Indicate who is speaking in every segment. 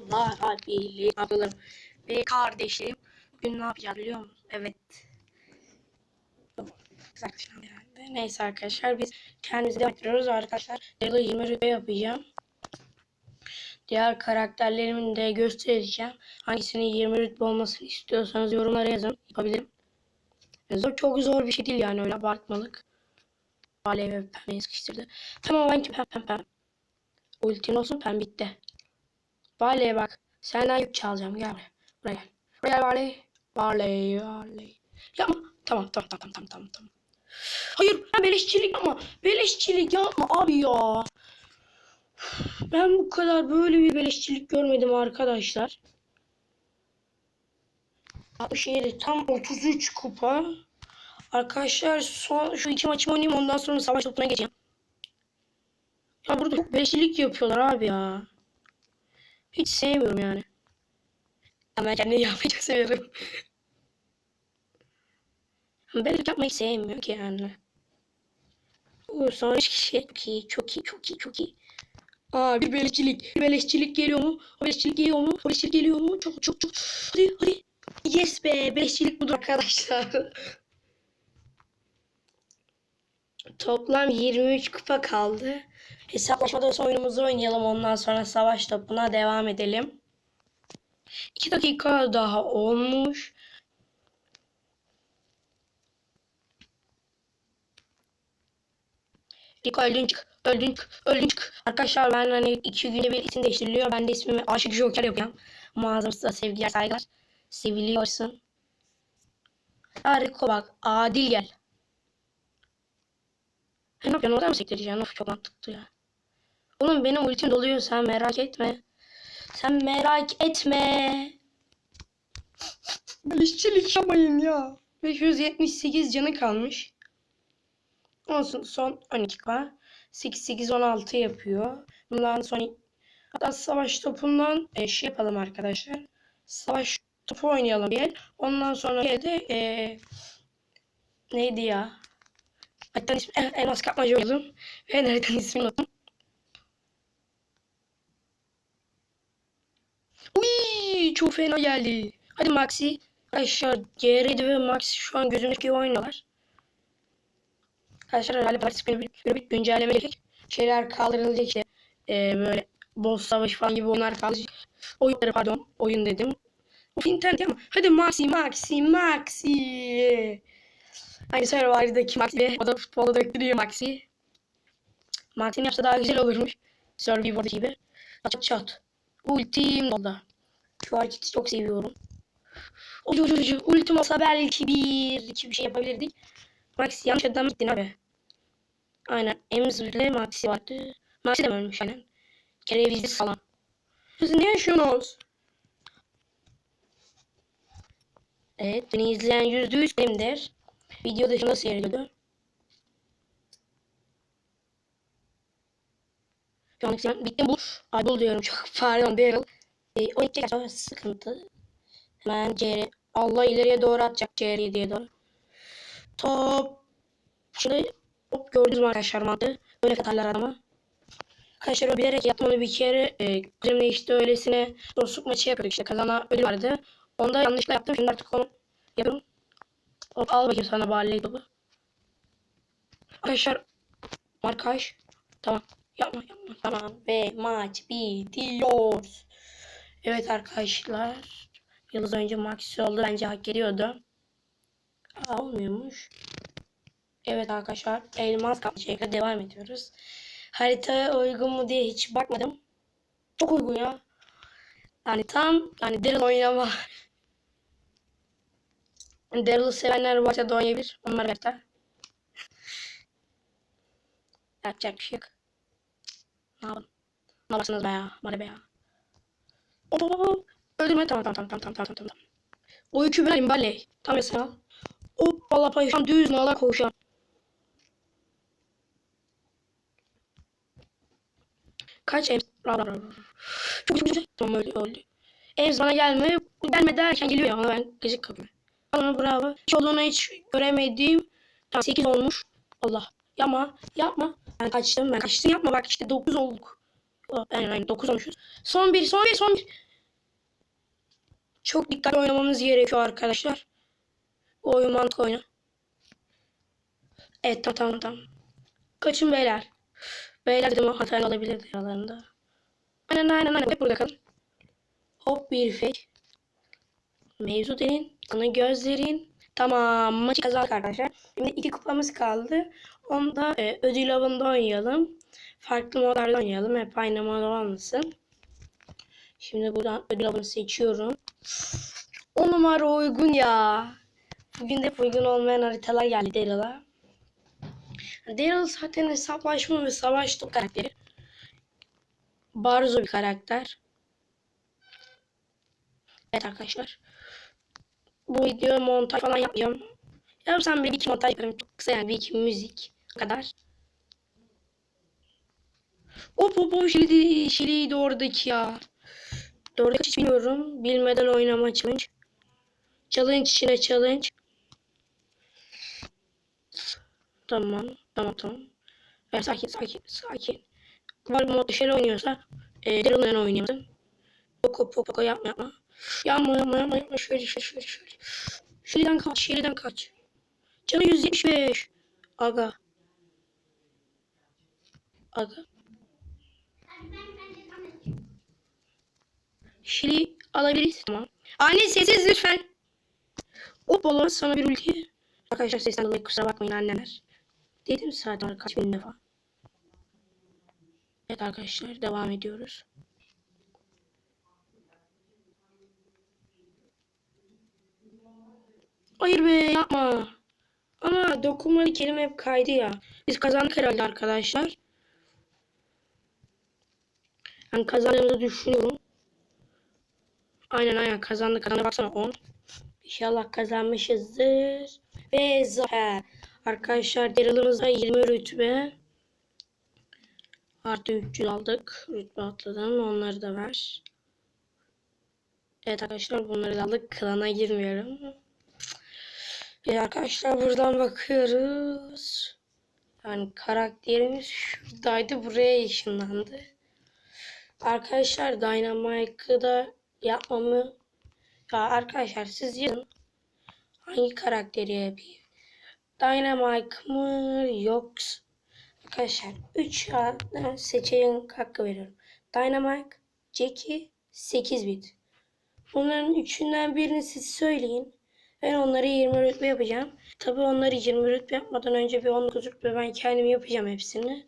Speaker 1: Ablalar, abilerim, ablalarım ve kardeşlerim. Bugün ne yapacağız biliyor musunuz? Evet. Herhalde. Neyse arkadaşlar biz kendimizi devam ettiriyoruz arkadaşlar. Daryl'ı 20 rütbe yapacağım. Diğer karakterlerimin de göstereceğim. Hangisinin 20 rütbe olmasını istiyorsanız yorumlara yazın. Yapabilirim. Zor, çok zor bir şey değil yani öyle abartmalık. Bale ve pembeyi sıkıştırdı. Tamam ben ki pem pem pem. Ultin olsun pem bitti. Bale bak. Senden yük çalacağım. Gel buraya. Buraya gel. Buraya gel. Bale. Bale. Yapma. Tamam tamam tamam tamam tamam tamam. Hayır ben beleşçilik yapma. Beleşçilik yapma abi ya. Ben bu kadar böyle bir beleşçilik görmedim arkadaşlar. 67 tam 33 kupa. Arkadaşlar son şu iki maçımı oynayayım ondan sonra savaş topuna geçeceğim. Ya burada çok beleşçilik yapıyorlar abi ya. Hiç sevmiyorum yani. Ama ben kendimi yapmayı çok seviyorum. Beleşçilik yapmayı sevmiyorum ki yani. Oo, son üç kişi çok iyi, çok iyi, çok iyi, çok iyi. Aa bir beleşçilik, bir beleşçilik geliyor mu? O beleşçilik geliyor mu? O beleşçilik geliyor mu? Çok çok çok. Hadi hadi. Yes be, beleşçilik budur arkadaşlar. Toplam 23 kupa kaldı. Hesaplaşmada oyunumuzu oynayalım. Ondan sonra savaş topuna devam edelim. 2 dakika daha olmuş. Rico öldün çık. Öldün çık. Öldün çık. Arkadaşlar ben hani iki günde bir isim değiştiriliyor. Ben de ismimi Aşık Joker yapacağım. Muazzamsa sevgiler saygılar. Seviliyorsun. Ha Rico bak. Adil gel. Ne yapıyorsun? Orada mı sektireceğim? Of çok mantıklı ya. Oğlum benim ultim doluyor. Sen merak etme. Sen merak etme. Bilişçilik yapmayın ya. 578 canı kalmış. Olsun son 12 var. 8 8 16 yapıyor. Bundan sonra hatta savaş topundan e, şey yapalım arkadaşlar. Savaş topu oynayalım bir. Ondan sonra de e, neydi ya? Haritanın ismi eh, elmas kapmaca oynayalım. Ben haritanın ismini unuttum. Uy, çok fena geldi. Hadi Maxi. Arkadaşlar CR7 ve Maxi şu an gözümdeki oynuyorlar. Arkadaşlar herhalde Paris günü bir, bir güncelleme gelecek. Şeyler kaldırılacak işte. Ee, böyle boss savaşı falan gibi onlar kalacak. Oyunları pardon. Oyun dedim. Of internet ama. Hadi Maxi Maxi Maxi. Aynı Survivor'daki Maxi. O da futbolda döktürüyor Maxi. Maxi'nin yapsa daha güzel olurmuş. Survivor'daki gibi. Çat çat. Ultim doldu. Şu hareketi çok seviyorum. Ucu ucu ucu. Ultim olsa belki bir iki bir şey yapabilirdik. Maxi yanlış adam gittin abi. Aynen. Emzir'le Maxi vardı. Maxi de ölmüş aynen. Kerevizli falan. Siz ne yaşıyorsunuz? Evet. Beni izleyen yüzde yüz benimdir. Video dışında seyrediyordu. Şu an sen bittim bu. Ay bul diyorum çok pardon Daryl. E, 12 sonra sıkıntı. Hemen CR. Allah ileriye doğru atacak CR diye doğru. Top. Şimdi hop gördünüz mü arkadaşlar mantığı? Böyle katarlar adama. Arkadaşlar o bilerek yapmalı bir kere e, kuzenimle işte öylesine dostluk maçı yapıyorduk işte kazana ödül vardı. Onda yanlışla yaptım şimdi artık onu yapıyorum. Hop al bakayım sana baleyi topu. Arkadaşlar markaj tamam yapma yapma tamam ve maç bitiyor. Evet arkadaşlar yıldız önce Maxi oldu bence hak ediyordu. Aa. Evet arkadaşlar elmas kapçayla devam ediyoruz. Haritaya uygun mu diye hiç bakmadım. Çok uygun ya. Yani tam yani Daryl oynama. Daryl'ı sevenler varsa da oynayabilir. Onlar bekler. Yapacak bir şey yok. Ne yapalım? Ne yaparsınız be ya? Bana be ya. Hop hop hop. Öldürme. Tamam tamam tamam tamam tamam tamam. O yükü vereyim baley. Tam mesela. Hop valla paylaşan düz nala koşan. Kaç ev? Bravo bravo. bravo. Çok güzel. Tamam öldü öldü. Ev bana gelme. Gelme derken geliyor ya. Ona ben gıcık kapıyorum. Ona bravo. Hiç olduğunu hiç göremediğim. Tamam 8 olmuş. Allah. Yapma. Yapma. Ben kaçtım. Ben kaçtım. Yapma bak işte 9 olduk. Oh, aynen aynen 9 olmuşuz. Son bir. Son bir. Son bir. çok dikkatli oynamamız gerekiyor arkadaşlar. Bu oyun mantık oyunu. Evet tamam tamam tamam. Kaçın beyler. Beyler dedim o hata olabilirdi aralarında. Aynen aynen aynen. Hep burada kalın. Hop bir fake. Mevzu derin. Sana gözlerin. Tamam maçı kazandık arkadaşlar. Şimdi iki kupamız kaldı. Onu da e, ödül avında oynayalım. Farklı modlarda oynayalım. Hep aynı mod olmasın. Şimdi buradan ödül avını seçiyorum. 10 numara uygun ya. Bugün de uygun olmayan haritalar geldi Daryl'a. Daryl zaten hesaplaşma ve savaş top karakteri. Barzo bir karakter. Evet arkadaşlar. Bu video montaj falan yapmayacağım. Yapsam bir iki montaj yaparım. Çok kısa yani bir iki müzik. Kadar. Hop hop hop şili, şiliydi oradaki ya. Doğru hiç bilmiyorum. Bilmeden oynama challenge. Challenge içine challenge. Tamam. Tamam tamam. Evet, sakin sakin sakin. Var bir modda şeyler oynuyorsa e, Daryl'la oynayalım. Poko poko yapma yapma. Yapma yapma yapma yapma. Şöyle şöyle şöyle şöyle. Şiliden kaç şiliden kaç. Canı 175. Aga. Aga. Şili alabiliriz. Tamam. Anne sessiz lütfen. Hop olamaz sana bir ülke. Arkadaşlar sesten dolayı kusura bakmayın anneler. Dedim zaten kaç bin defa. Evet arkadaşlar devam ediyoruz. Hayır be yapma. Ama dokunmalı kelime hep kaydı ya. Biz kazandık herhalde arkadaşlar. Ben kazandığımızı düşünüyorum. Aynen aynen kazandık. Kazandık baksana 10. İnşallah kazanmışızdır. Ve zafer. Arkadaşlar Daryl'ımızda 20 rütbe. Artı 300 aldık. Rütbe atladım. Onları da ver. Evet arkadaşlar bunları da aldık. Klana girmiyorum. Ve arkadaşlar buradan bakıyoruz. Yani karakterimiz şuradaydı. Buraya ışınlandı. Arkadaşlar Dynamite'ı da yapmamı ya arkadaşlar siz yazın hangi karakteri yapayım? Dynamite mı yoksa arkadaşlar 3 tane seçeneğin hakkı veriyorum. Dynamite, Jackie, 8 bit. Bunların üçünden birini siz söyleyin. Ben onları 20 rütbe yapacağım. Tabi onları 20 rütbe yapmadan önce bir 19 rütbe ben kendim yapacağım hepsini.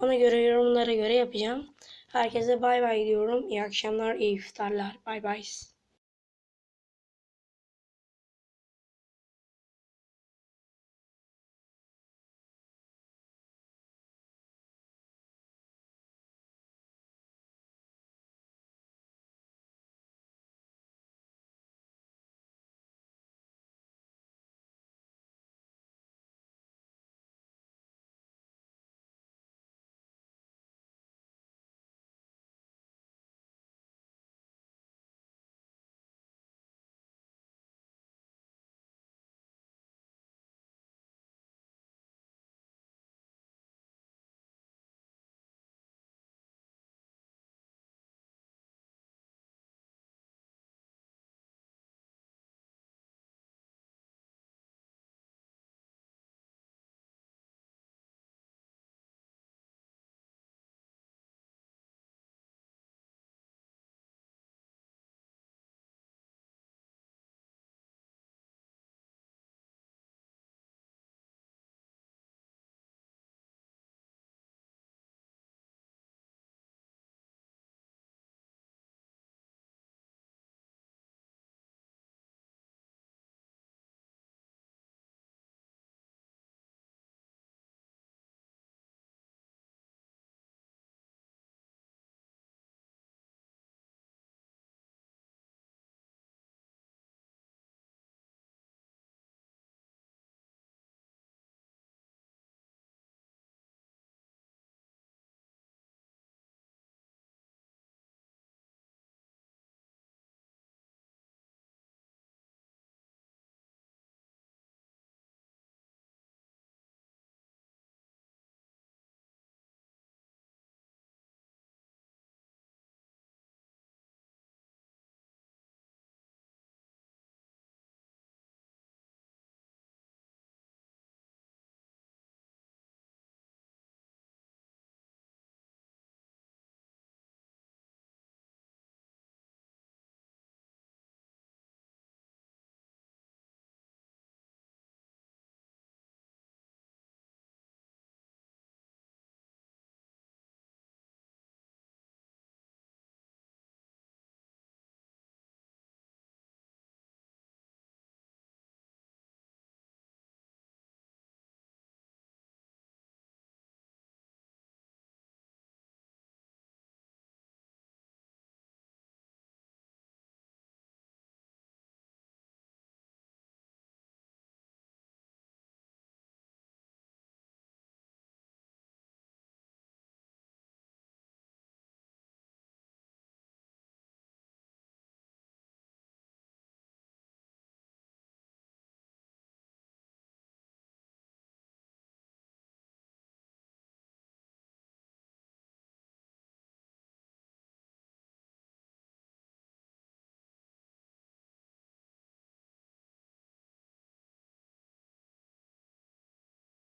Speaker 1: Ona göre yorumlara göre yapacağım. Herkese bay bay diyorum. İyi akşamlar, iyi iftarlar. Bay bay.